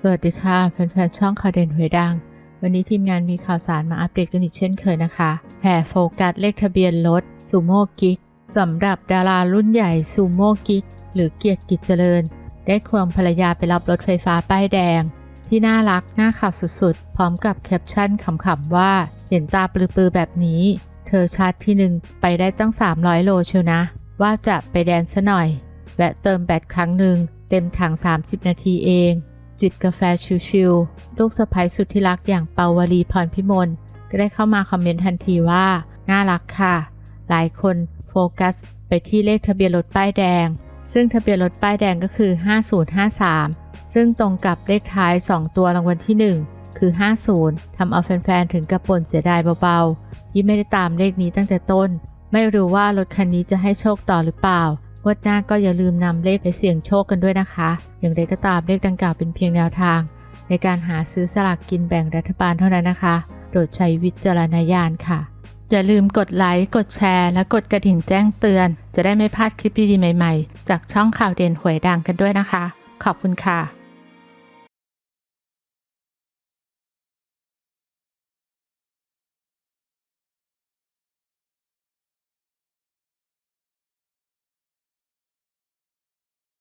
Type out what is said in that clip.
สวัสดีค่ะแฟนๆช่องข่าวเด่นหวยดัง วันนี้ทีมงานมีข่าวสารมาอัปเดตกันอีกเช่นเคยนะคะแห่โฟกัสเลขทะเบียนรถซูโม่กิกสำหรับดารารุ่นใหญ่ซูโม่กิกหรือเกียรติกิจเจริญ ได้ควงภรรยาไปรับรถไฟฟ้าป้ายแดง ที่น่ารักน่าขับสุดๆ พร้อมกับแคปชั่นขำๆว่า เห็นตาปลือๆแบบนี้ เธอชาร์จที่หนึ่งไปได้ตั้ง 300 โลเชียวนะ ว่าจะไปแดนซะหน่อยแวะเติมแบตครั้งหนึ่งเต็มถัง 30 นาทีเอง จิบกาแฟชิวๆ ลูกสะใภ้สุดที่รักอย่างเปาวลีพรพิมลก็ได้เข้ามาคอมเมนต์ทันทีว่า น่ารักค่ะ หลายคนโฟกัสไปที่เลขทะเบียนรถป้ายแดง ซึ่งทะเบียนรถป้ายแดงก็คือ 5053 ซึ่งตรงกับเลขท้าย 2 ตัวรางวัลที่ 1 คือ 50 ทำเอาแฟนๆ ถึงกระปนเสียดายเบาๆ ที่ไม่ได้ตามเลขนี้ตั้งแต่ต้น ไม่รู้ว่ารถคันนี้จะให้โชคต่อหรือเปล่า วดหน้าก็อย่าลืมนำเลขไปเสี่ยงโชคกันด้วยนะคะ อย่างไรก็ตามเลขดังกล่าวเป็นเพียงแนวทาง ในการหาซื้อสลากกินแบ่งรัฐบาลเท่านั้นนะคะ โปรดใช้วิจารณญาณค่ะ อย่าลืมกดไลค์ กดแชร์ และกดกระดิ่งแจ้งเตือน จะได้ไม่พลาดคลิปดีๆใหม่ ๆ จากช่องข่าวเด่นหวยดังกันด้วยนะคะ ขอบคุณค่ะ